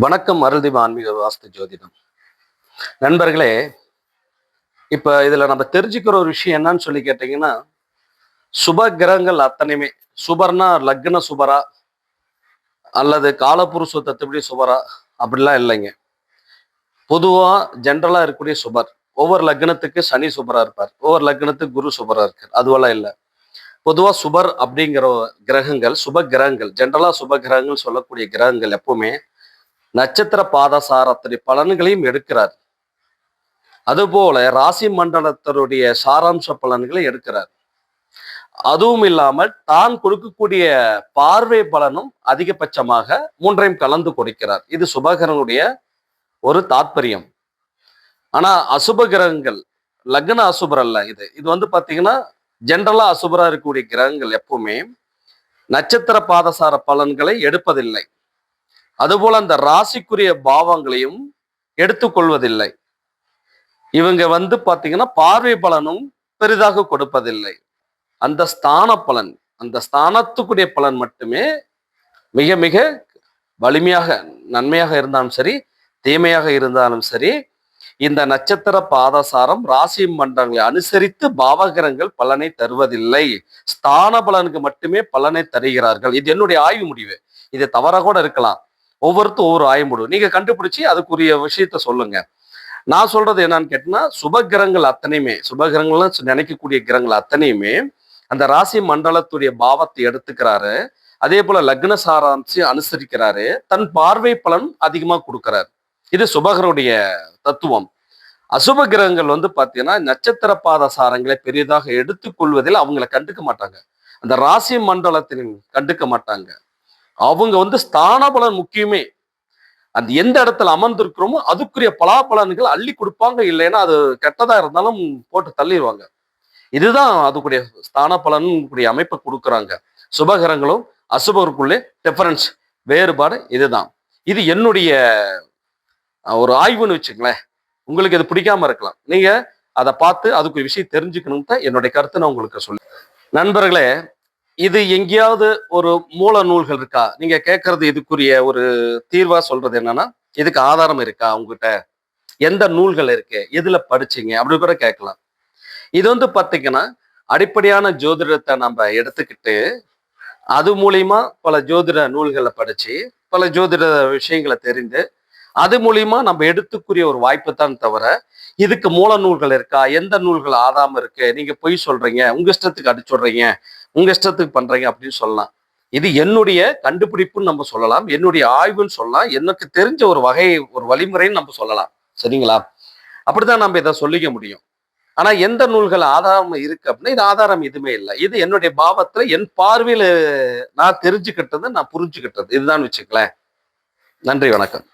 வணக்கம் அருள்தீப ஆன்மீக வாஸ்து ஜோதிடம். நண்பர்களே இப்போ இதில் நம்ம தெரிஞ்சுக்கிற ஒரு விஷயம் என்னன்னு சொல்லி கேட்டிங்கன்னா சுப கிரகங்கள் அத்தனையுமே. சுபர்னா லக்ன சுபரா அல்லது காலப்புருஷ தத்துப்படி சுபரா அப்படிலாம் இல்லைங்க. பொதுவாக ஜென்ரலாக இருக்கக்கூடிய சுபர் ஒவ்வொரு லக்னத்துக்கு சனி சுபராக இருப்பார் ஒவ்வொரு லக்னத்துக்கு குரு சுபரா இருக்கார் அதுவெல்லாம் இல்லை. பொதுவாக சுபர் அப்படிங்கிற கிரகங்கள் சுப கிரகங்கள் ஜென்ரலாக சுப கிரகங்கள் சொல்லக்கூடிய கிரகங்கள் எப்பவுமே நட்சத்திர பாதசாரத்துடைய பலன்களையும் எடுக்கிறார். அதுபோல ராசி மண்டலத்தினுடைய சாராம்ச பலன்களை எடுக்கிறார். அதுவும் இல்லாமல் தான் கொடுக்கக்கூடிய பார்வை பலனும் அதிகபட்சமாக மூன்றையும் கலந்து கொடுக்கிறார். இது சுபகரனுடைய ஒரு தாத்பரியம். ஆனா அசுப கிரகங்கள் லக்ன அசுபர் அல்ல இது. இது வந்து பாத்தீங்கன்னா ஜென்ரலா அசுபரா இருக்கக்கூடிய கிரகங்கள் எப்பவுமே நட்சத்திர பாதசார பலன்களை எடுப்பதில்லை. அதுபோல அந்த ராசிக்குரிய பாவங்களையும் எடுத்துக்கொள்வதில்லை. இவங்க வந்து பார்த்தீங்கன்னா பார்வை பலனும் பெரிதாக கொடுப்பதில்லை. அந்த ஸ்தான பலன் அந்த ஸ்தானத்துக்குரிய பலன் மட்டுமே மிக மிக வலிமையாக நன்மையாக இருந்தாலும் சரி தீமையாக இருந்தாலும் சரி இந்த நட்சத்திர பாதசாரம் ராசி மன்றங்களை அனுசரித்து பாவகரங்கள் பலனை தருவதில்லை. ஸ்தான பலனுக்கு மட்டுமே பலனை தருகிறார்கள். இது என்னுடைய ஆய்வு முடிவு. இது தவறாக கூட இருக்கலாம். ஒவ்வொருத்தரும் ஒவ்வொரு ஆயம்படும் நீங்க கண்டுபிடிச்சி அதுக்குரிய விஷயத்த சொல்லுங்க. நான் சொல்றது என்னன்னு கேட்டீங்கன்னா சுபகிரகங்கள் அத்தனையுமே சுபகிரகங்கள்லாம் நினைக்கக்கூடிய கிரகங்கள் அத்தனையுமே அந்த ராசி மண்டலத்துடைய பாவத்தை எடுத்துக்கிறாரு. அதே போல லக்ன சாராம்சி அனுசரிக்கிறாரு. தன் பார்வை பலன் அதிகமா கொடுக்கிறார். இது சுபகருடைய தத்துவம். அசுப கிரகங்கள் வந்து பாத்தீங்கன்னா நட்சத்திர பாத சாரங்களை பெரிதாக எடுத்துக்கொள்வதில் அவங்கள கண்டுக்க மாட்டாங்க. அந்த ராசி மண்டலத்தின் கண்டுக்க மாட்டாங்க. அவங்க வந்து ஸ்தான பலன் முக்கியமே. அந்த எந்த இடத்துல அமர்ந்திருக்கிறோமோ அதுக்குரிய பலாபலன்கள் அள்ளி கொடுப்பாங்க இல்லைன்னா அது கெட்டதா இருந்தாலும் போட்டு தள்ளிடுவாங்க இதுதான் அதுக்குரிய ஸ்தான பலன் அமைப்பை கொடுக்குறாங்க. சுபகரங்களும் அசுபகருக்குள்ளே டிஃபரன்ஸ் வேறுபாடு இதுதான். இது என்னுடைய ஒரு ஆய்வுன்னு வச்சுங்களேன் உங்களுக்கு இது பிடிக்காம இருக்கலாம். நீங்க அதை பார்த்து அதுக்கு விஷயம் தெரிஞ்சுக்கணும் தான் என்னுடைய கருத்து நான் உங்களுக்கு சொல்லி நண்பர்களே இது எங்கேயாவது ஒரு மூல நூல்கள் இருக்கா? நீங்க கேட்கறது இதுக்குரிய ஒரு தீர்வா சொல்றது என்னன்னா இதுக்கு ஆதாரம் இருக்கா உங்ககிட்ட? எந்த நூல்கள் இருக்கு? எதுல படிச்சீங்க? அப்படி கூட கேட்கலாம். இது வந்து பார்த்தீங்கன்னா அடிப்படையான ஜோதிடத்தை நம்ம எடுத்துக்கிட்டு அது மூலியமா பல ஜோதிட நூல்களை படிச்சு பல ஜோதிட விஷயங்களை தெரிந்து அது மூலியமா நம்ம எடுத்துக்குரிய ஒரு வாய்ப்பு தான் தவிர இதுக்கு மூல நூல்கள் இருக்கா? எந்த நூல்கள் ஆதாம இருக்கு? நீங்க பொய் சொல்றீங்க. உங்க இஷ்டத்துக்கு அடிச்சுடுறீங்க உங்க இஷ்டத்துக்கு பண்றீங்க அப்படின்னு சொல்லலாம். இது என்னுடைய கண்டுபிடிப்புன்னு நம்ம சொல்லலாம். என்னுடைய ஆய்வுன்னு சொல்லலாம். எனக்கு தெரிஞ்ச ஒரு வகை ஒரு வழிமுறைன்னு நம்ம சொல்லலாம். சரிங்களா? அப்படிதான் நம்ம இதை சொல்லிக்க முடியும். ஆனா எந்த நூல்கள் ஆதாரம் இருக்கு அப்படின்னா இது ஆதாரம் எதுவுமே இல்லை. இது என்னுடைய பாவத்துல என் பார்வையில நான் தெரிஞ்சுக்கிட்டது நான் புரிஞ்சுக்கிட்டது. இதுதான் வச்சுக்கலேன் நன்றி வணக்கம்.